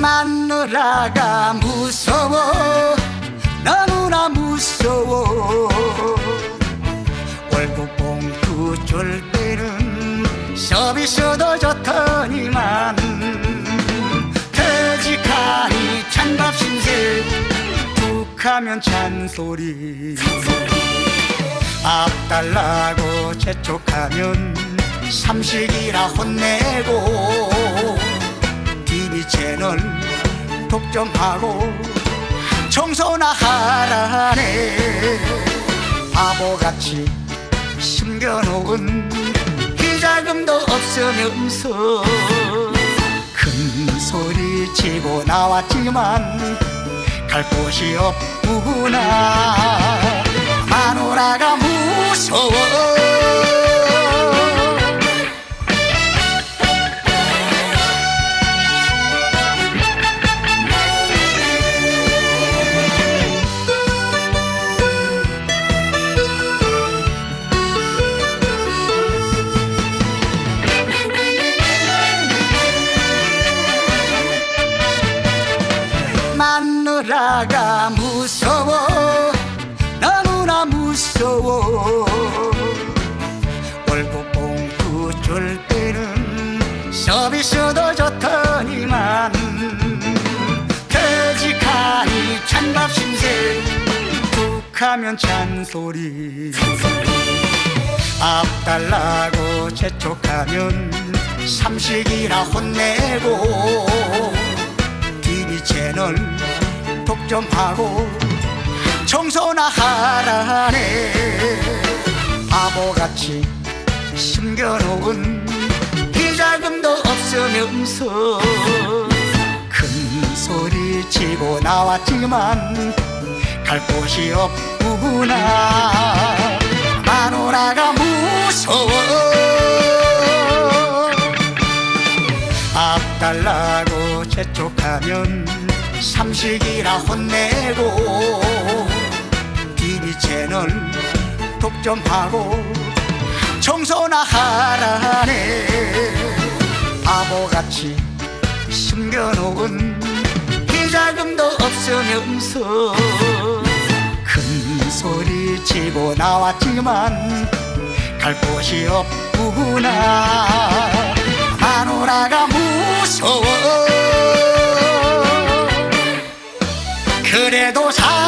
만나라가 무서워. 너무나 무서워. 월급 봉투 줄 때는 서비스도 좋더니만 퇴직하니 찬밥 신세 툭하면 찬소리. 밥 달라고 재촉하면 삼식이라 혼내고 TV 채널 독점하고 청소나 하라네. 바보같이 숨겨놓은 비자금도 없으면서 큰 소리 치고 나왔지만 갈 곳이 없구나 마누라가 무서워. 너무나 무서워. 월급 봉투 줄 때는 서비스도 좋더니만 퇴직하니 찬밥 신세. 툭하면 잔소리. 앞달라고 재촉하면 삼식이라 혼내고 TV 채널 독점하고 청소나 하라네. 바보같이 숨겨놓은 비자금도 없으면서 큰 소리 치고 나왔지만 갈 곳이 없구나. 마누라가 무서워. 앞달라고 재촉하면 삼식이라 혼내고 TV 채널 독점하고 청소나 하라네. 바보같이 숨겨놓은 비자금도 없으면서 큰 소리 치고 나왔지만 갈 곳이 없구나. 마누라가 무서워 多唱